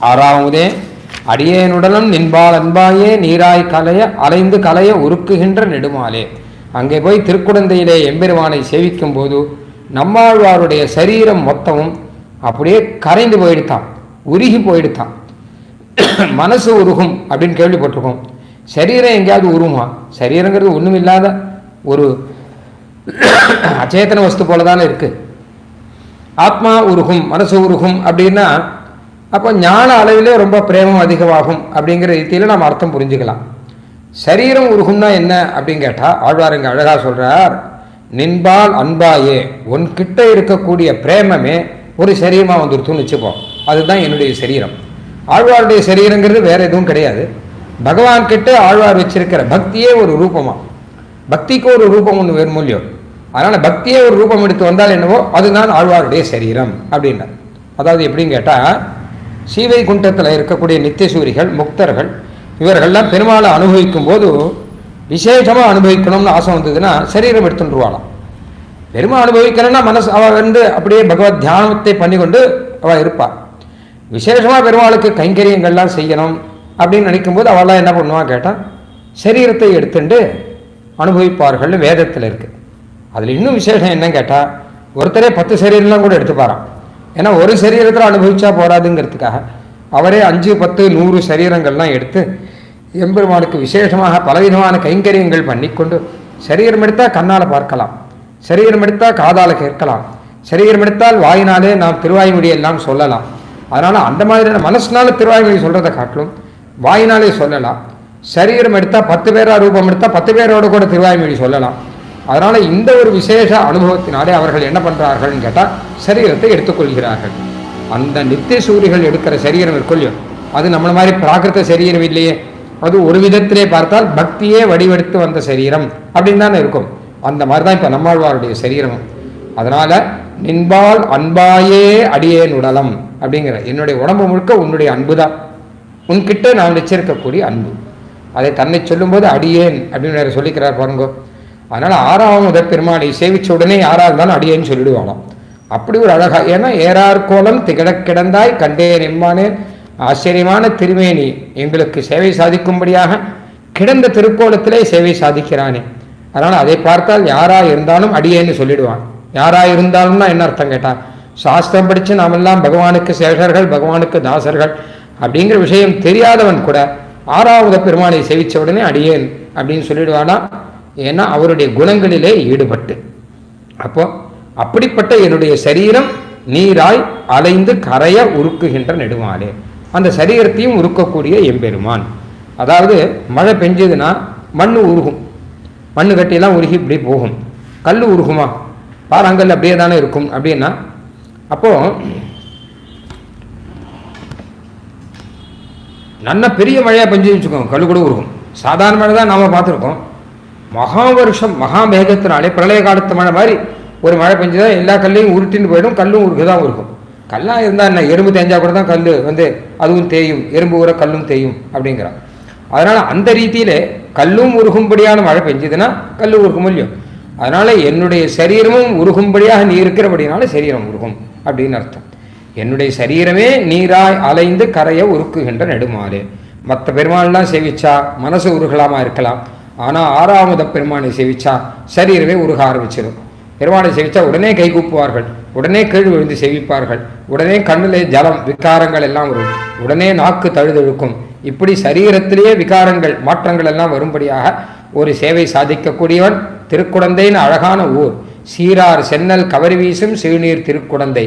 ஆறாவதே அடியேனுடனும் நின்பால் அன்பாயே நீராய் கலைய அலைந்து கலைய உருக்குகின்ற நெடுமாலே. அங்கே போய் திருக்குடந்தையிலே எம்பெருமானை சேவிக்கும் போது நம்மாழ்வாருடைய சரீரம் மொத்தமும் அப்படியே கரைந்து போயிடுத்தான் உருகி போயிடுத்தான். மனசு உருகும் அப்படின்னு கேள்விப்பட்டிருக்கோம். சரீரம் எங்கேயாவது உருமா சரீரங்கிறது ஒன்றும் இல்லாத ஒரு அச்சேதன வஸ்து போல தானே இருக்கு. ஆத்மா உருகும் மனசு உருகும் அப்படின்னா அப்போ ஞான அளவிலே ரொம்ப பிரேமம் அதிகமாகும் அப்படிங்கிற ரீதியில் நாம் அர்த்தம் புரிஞ்சுக்கலாம். சரீரம் உருகும்னா என்ன அப்படின்னு கேட்டால் ஆழ்வாருங்க அழகாக சொல்கிறார் நின்பால் அன்பாயே உன்கிட்ட இருக்கக்கூடிய பிரேமமே ஒரு சரீரமாக வந்துருத்துன்னு வச்சுப்போம் அதுதான் என்னுடைய சரீரம். ஆழ்வாருடைய சரீரங்கிறது வேறு எதுவும் கிடையாது. பகவான் கிட்ட ஆழ்வார் வச்சிருக்கிற பக்தியே ஒரு ரூபமாக பக்திக்கு ஒரு ரூபம் ஒன்று வேறு மூலியம் அதனால் பக்தியே ஒரு ரூபம் எடுத்து வந்தால் என்னவோ? அதுதான் ஆழ்வாருடைய சரீரம் அப்படின்னார் அதாவது எப்படின்னு கேட்டால் ஸ்ரீவைகுண்டத்தில் இருக்கக்கூடிய நித்தியசூரிகள் முக்தர்கள் இவர்கள்லாம் பெருமாளை அனுபவிக்கும் போது விசேஷமாக அனுபவிக்கணும்னு ஆசை வந்ததுன்னா சரீரம் எடுத்துட்டுருவாளாம். பெருமாள் அனுபவிக்கிறேன்னா மனசு அவள் வந்து அப்படியே பகவத் தியானத்தை பண்ணி கொண்டு அவள் இருப்பாள் விசேஷமாக பெருமாளுக்கு கைங்கரியங்கள்லாம் செய்யணும் அப்படின்னு நினைக்கும்போது அவள்லாம் என்ன பண்ணுவான் கேட்டால் சரீரத்தை எடுத்துட்டு அனுபவிப்பார்கள்னு வேதத்தில் இருக்குது அதில் இன்னும் விசேஷம் என்னன்னு கேட்டால் ஒருத்தரே பத்து சரீரம்லாம் கூட எடுத்துப்பாரான் ஏன்னா ஒரு சரீரத்தில் அனுபவிச்சா போராதுங்கிறதுக்காக. அவரே அஞ்சு பத்து நூறு சரீரங்கள்லாம் எடுத்து எம்பெருமானுக்கு விசேஷமாக பலவிதமான கைங்கரியங்கள் பண்ணிக்கொண்டு சரீரம் எடுத்தால் கண்ணால் பார்க்கலாம். சரீரம் எடுத்தால் காதால் கேட்கலாம். சரீரம் எடுத்தால் வாயினாலே நாம் திருவாய்மொழி எல்லாம் சொல்லலாம். அதனால் அந்த மாதிரியான மனசினால திருவாய்மொழி சொல்கிறத காட்டிலும் வாயினாலே சொல்லலாம். சரீரம் எடுத்தால் பத்து பேராக ரூபம் எடுத்தால் பத்து பேரோட கூட திருவாய்மொழி சொல்லலாம். அதனால் இந்த ஒரு விசேஷ அனுபவத்தினாலே அவர்கள் என்ன பண்ணுறார்கள்னு கேட்டால் சரீரத்தை எடுத்துக்கொள்கிறார்கள். அந்த நித்திய சூரிகள் எடுக்கிற சரீரம் இருக்கொல்லையோ அது நம்மள மாதிரி பிராகிருத சரீரம் இல்லையே. அது ஒரு விதத்திலே பார்த்தால் பக்தியே வடிவெடுத்து வந்த சரீரம் அப்படின்னு தானே இருக்கும். அந்த மாதிரி தான் இப்போ நம்மாழ்வாருடைய சரீரமும். அதனால் நின்பால் அன்பாயே அடியேன் உடலம் அப்படிங்கிற என்னுடைய உடம்பு முழுக்க உன்னுடைய அன்பு தான் உன்கிட்ட நான் வச்சிருக்கக்கூடிய அன்பு. அதை தன்னை சொல்லும்போது அடியேன் அப்படின்னு சொல்லிக்கிறார் பாருங்கோ. அதனால் ஆறாவது முதற் பெருமாளை சேவிச்ச உடனே யாராக இருந்தாலும் அடியேன்னு சொல்லிடுவாங்களாம் அப்படி ஒரு அழகா ஏன்னா ஏறார் கோலம் திகழக் கிடந்தாய் கண்டே எம்மானேன் ஆச்சரியமான திருமேனி எங்களுக்கு சேவை சாதிக்கும்படியாக கிடந்த திருக்கோலத்திலே சேவை சாதிக்கிறானே. அதனால் அதை பார்த்தால் யாரா இருந்தாலும் அடியேன்னு சொல்லிடுவான். யாரா இருந்தாலும்னா என்ன அர்த்தம் கேட்டான் சாஸ்திரம் படித்து நாமெல்லாம் பகவானுக்கு சேஷர்கள் பகவானுக்கு தாசர்கள் அப்படிங்கிற விஷயம் தெரியாதவன் கூட ஆறாவது பெருமானை சேவிச்ச உடனே அடியேன் அப்படின்னு சொல்லிடுவானா. ஏன்னா அவருடைய குணங்களிலே ஈடுபட்டு. அப்போ அப்படிப்பட்ட என்னுடைய சரீரம் நீராய் அலைந்து கரைய உருக்குகின்ற நெடுமாலே. அந்த சரீரத்தையும் உருக்கக்கூடிய எம்பெருமான். அதாவது மழை பெஞ்சதுன்னா மண் உருகும். மண்ணு கட்டியெல்லாம் உருகி இப்படி போகும். கல் உருகுமா? பாறாங்கல் அப்படியே தானே இருக்கும். அப்படின்னா அப்போ நல்ல பெரிய மழையாக பெஞ்சு வச்சுக்கோங்க. கல் கூட உருகும். சாதாரண மழை தான் நாம் பார்த்துருக்கோம். மகா வருஷம் மகா மேகத்தினாலே பிரளய காலத்து மழை மாதிரி ஒரு மழை பெஞ்சதா எல்லா கல்லையும் உருட்டின்னு போயிடும் கல்லும் உருகு தான் இருக்கும். கல்லாக இருந்தால் என்ன? எறும்பு தேஞ்சா கூட தான் கல் வந்து அதுவும் தேயும் எறும்பு ஊற கல்லும் தேயும் அப்படிங்கிறான். அதனால் அந்த ரீதியிலே கல்லும் உருகும்படியான மழை பெஞ்சதுன்னா கல் உருகும் இல்லையோ? அதனால் என்னுடைய சரீரமும் உருகும்படியாக நீ இருக்கிறபடினால சரீரம் உருகும் அப்படின்னு அர்த்தம். என்னுடைய சரீரமே நீராய் அலைந்து கரையை உருக்குகின்ற நெடுமாறு. மற்ற பெருமாள்லாம் சேவிச்சா மனசு உருகலாமா இருக்கலாம். ஆனால் ஆறாவத பெருமானை சேவிச்சா சரீரமே உருக ஆரம்பிச்சிடும் பெருமானை சேவிச்சா உடனே கை கூப்புவார்கள். உடனே கீழ் விழுந்து சேவிப்பார்கள். உடனே கண்ணிலே ஜலம் விகாரங்கள் எல்லாம் வரும். உடனே நாக்கு தழுதழுக்கும். இப்படி சரீரத்திலேயே விகாரங்கள் மாற்றங்கள் எல்லாம் வரும்படியாக ஒரு சேவை சாதிக்கக்கூடியவன் திருக்குடந்தைன்னு அழகான ஊர். சீரார் சென்னல் கவரி வீசும் சிறுநீர் திருக்குடந்தை.